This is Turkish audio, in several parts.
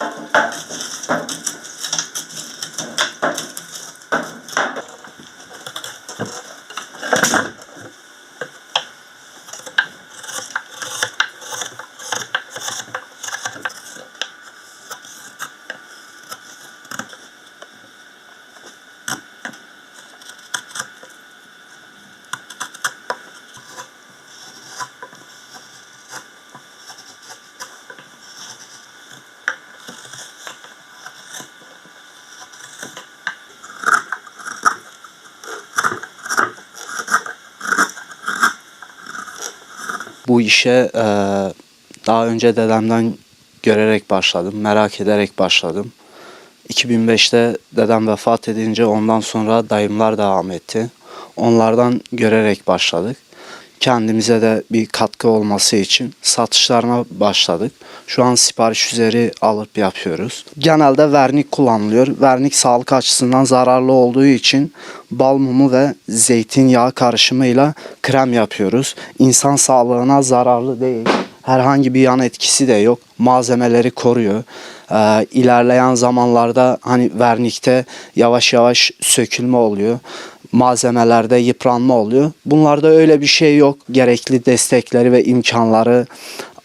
Thank you. Bu işe e, daha önce dedemden görerek başladım, merak ederek başladım. 2005'te dedem vefat edince ondan sonra dayımlar devam etti. Onlardan görerek başladık. Kendimize de bir katkı olması için satışlarına başladık. Şu an sipariş üzeri alıp yapıyoruz. Genelde vernik kullanılıyor. Vernik sağlık açısından zararlı olduğu için bal mumu ve zeytinyağı karışımıyla krem yapıyoruz. İnsan sağlığına zararlı değil. Herhangi bir yan etkisi de yok. Malzemeleri koruyor. Ee, ilerleyen zamanlarda hani vernikte yavaş yavaş sökülme oluyor. Malzemelerde yıpranma oluyor. Bunlarda öyle bir şey yok. Gerekli destekleri ve imkanları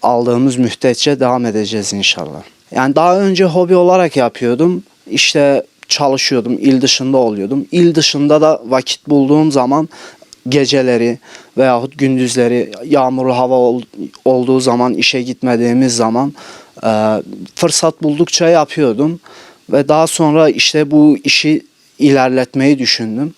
aldığımız müddetçe devam edeceğiz inşallah. Yani daha önce hobi olarak yapıyordum. İşte çalışıyordum, il dışında oluyordum. İl dışında da vakit bulduğum zaman geceleri veyahut gündüzleri yağmurlu hava ol- olduğu zaman işe gitmediğimiz zaman e, fırsat buldukça yapıyordum ve daha sonra işte bu işi ilerletmeyi düşündüm.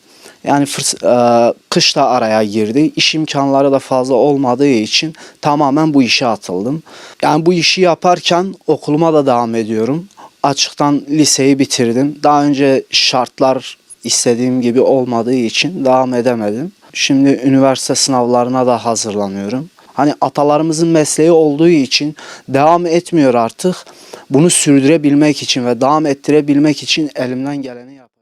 Yani fırs- e, kış da araya girdi. İş imkanları da fazla olmadığı için tamamen bu işe atıldım. Yani bu işi yaparken okuluma da devam ediyorum. Açıktan liseyi bitirdim. Daha önce şartlar istediğim gibi olmadığı için devam edemedim. Şimdi üniversite sınavlarına da hazırlanıyorum. Hani atalarımızın mesleği olduğu için devam etmiyor artık. Bunu sürdürebilmek için ve devam ettirebilmek için elimden geleni yap.